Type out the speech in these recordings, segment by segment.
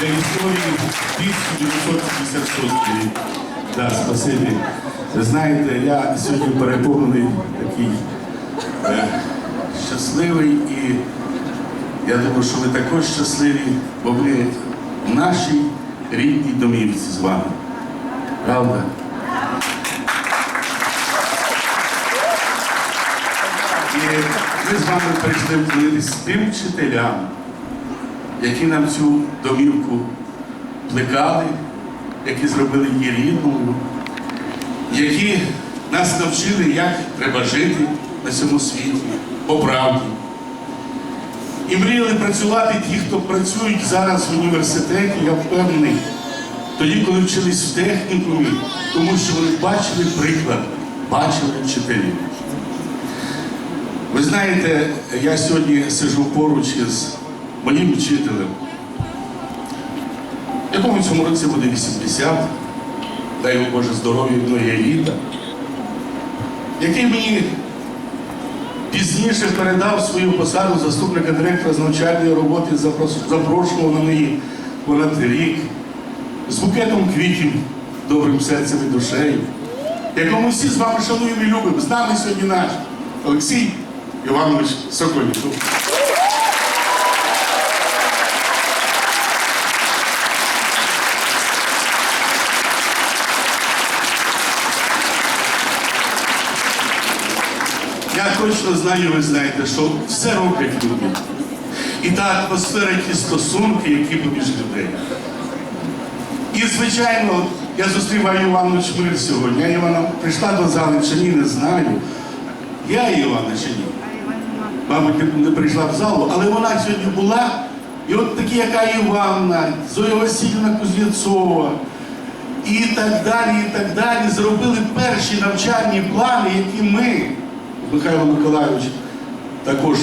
для історії 1956 рік. Да, спасибі. Ви знаєте, я сьогодні переповнений такий е, щасливий і я думаю, що ви також щасливі, бо ви в нашій рідній домівці з вами. Правда? І ми з вами прийшли вклонитись тим вчителям, які нам цю домівку плекали, які зробили її рідною, які нас навчили, як треба жити на цьому світі по правді. І мріяли працювати ті, хто працюють зараз в університеті, я впевнений, тоді, коли вчились в технікумі, тому що вони бачили приклад, бачили вчителів. Ви знаєте, я сьогодні сижу поруч із моїм вчителем, якому в цьому році буде 80, дай йому Боже здоров'я многі літа, який мені пізніше передав свою посаду заступника директора з навчальної роботи, запрошував на неї понад рік, з букетом квітів, добрим серцем і душею, якому всі з вами шануємо і любимо. З нами сьогодні наш Олексій Іванович Соколіков. Я точно знаю, ви знаєте, що все роблять люди. І та атмосфера, ті стосунки, які поміж людей. І, звичайно, я зустріваю Івану Чмир сьогодні. Я Івана прийшла до зали чи ні, не знаю. Я Івана чи ні. Мабуть, не- прийшла в залу, але вона сьогодні була. І от такі, яка Іванна, Зоя Васильівна Кузнєцова, і так далі, і так далі, зробили перші навчальні плани, які ми, Михайло Миколайович, також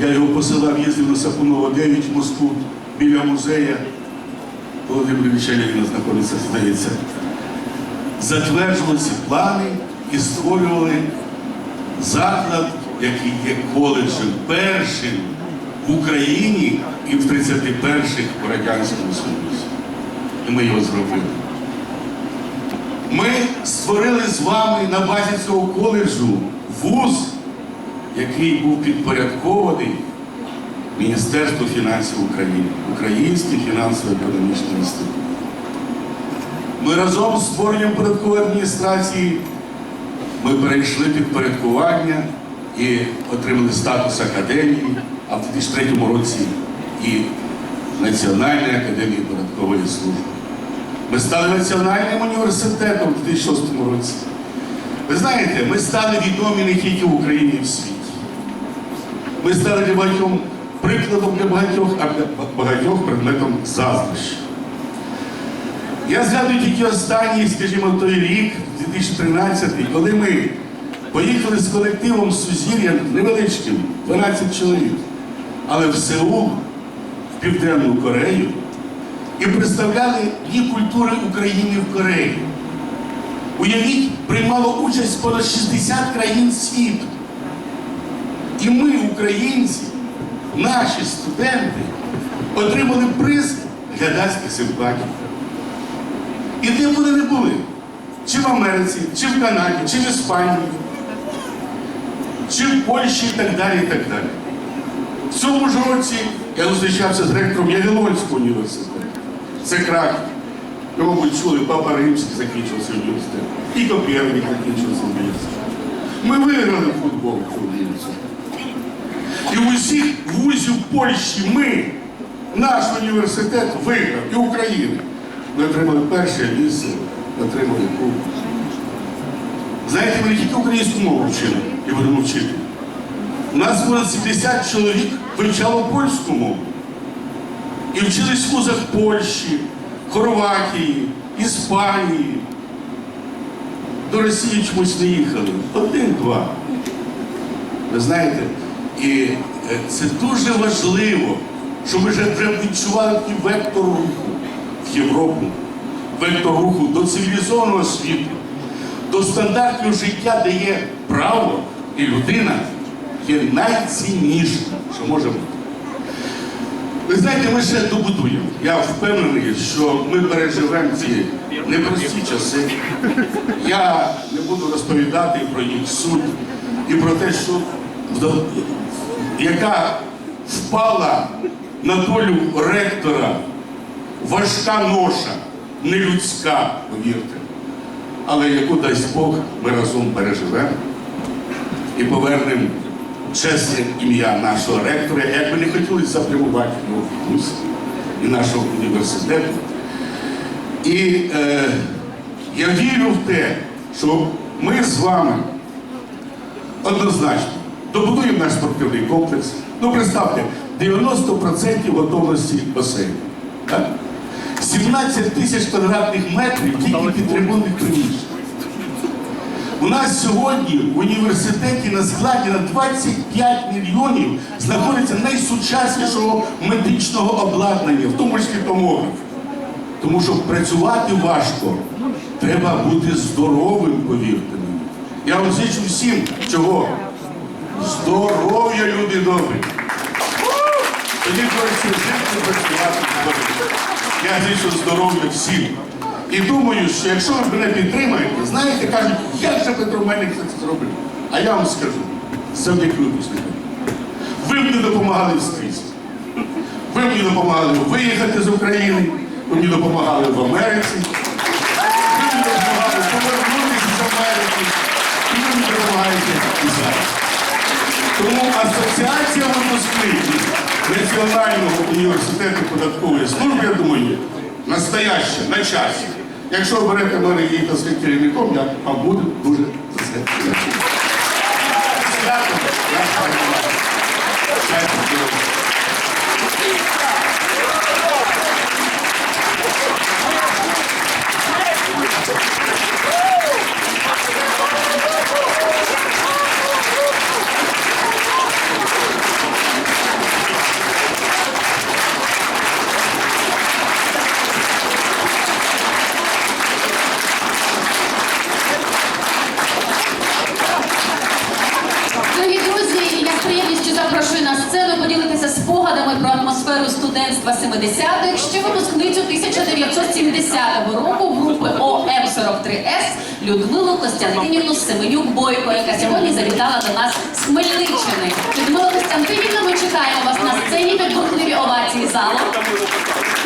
я його посилав, їздив на Сапунова 9 в Москву біля музею. Володимир Ілліча знаходиться, здається. Затверджували ці плани і створювали заклад, який є коледжем першим в Україні і в 31-х в Радянському Союзі. І ми його зробили. Ми створили з вами на базі цього коледжу вуз, який був підпорядкований Міністерству фінансів України, Український фінансово-економічний інститут. Ми разом з створенням податкової адміністрації ми перейшли підпорядкування і отримали статус академії, а в 2003 році і Національної академії податкової служби. Ми стали національним університетом у 2006 році. Ви знаєте, ми стали відомі не тільки в Україні і в світі. Ми стали для багатьох прикладом для багатьох, а для багатьох предметом заздрощі. Я згадую тільки останній, скажімо, той рік, 2013, коли ми поїхали з колективом Сузір'я невеличким, 12 чоловік, але в Сеул, в Південну Корею, і представляли дні культури України в Кореї. Уявіть, приймало участь понад 60 країн світу. І ми, українці, наші студенти, отримали приз глядацьких симпатій. І де б вони не були, чи в Америці, чи в Канаді, чи в Іспанії, чи в Польщі і так далі, і так далі. В цьому ж році я зустрічався з ректором Ягелонського університету. Це Краків. Його ви чули, Папа Римський закінчив свій університет. І Коперник закінчив свій університет. Ми виграли футбол в цьому університеті. І в усіх вузів Польщі ми, наш університет виграв і України. Ми отримали перше місце, отримали кубок. Знаєте, ми не тільки українську мову вчили і будемо вчити. У нас понад 70 чоловік вивчало польську мову. І вчились в вузах Польщі, Хорватії, Іспанії. До Росії чомусь не їхали. Один-два. Ви знаєте, і е, це дуже важливо, щоб ми вже вже відчували вектор руху в Європу, вектор руху до цивілізованого світу, до стандартів життя, де є право і людина є найціннішим, що може бути. Ви знаєте, ми ще добудуємо. Я впевнений, що ми переживемо ці непрості часи. Я не буду розповідати про їх суть і про те, що яка впала на долю ректора важка ноша, нелюдська, повірте. Але яку дасть Бог, ми разом переживемо і повернемо чесне ім'я нашого ректора, як би не хотіли запрямувати його вуз і нашого університету. І е, я вірю в те, що ми з вами однозначно добудуємо наш спортивний комплекс. Ну, представте, 90% готовності басейну. Так? 17 тисяч квадратних метрів тільки під трибунних приміщень. У нас сьогодні в університеті на складі на 25 мільйонів знаходиться найсучаснішого медичного обладнання, в тому числі томограф. Тому що працювати важко, треба бути здоровим, повірте мені. Я вам зичу всім чого? Здоров'я, люди добрі. Тоді жити працювати. Я зичу здоров'я всім. І думаю, що якщо ви мене підтримаєте, знаєте, кажуть, як же Петро Мельник це зробив? А я вам скажу, завдяки випускникам. Ви мені допомагали скрізь. Ви мені допомагали виїхати з України, ви мені допомагали в Америці. Ви мені допомагали повернутися з Америки. І ви мені допомагаєте і зараз. Тому асоціація випускників Національного університету податкової служби, я думаю, настояща, на часі. Якщо берете мене її керівником, я вам буду дуже за це. Свято, я пані про студентства 70-х, ще випускницю 1970 року групи ОМ-43С Людмилу Костянтинівну Семенюк Бойко, яка сьогодні завітала до нас з Хмельниччини. Людмила Костянтинівна, ми чекаємо вас на сцені під бурхливі овації залу.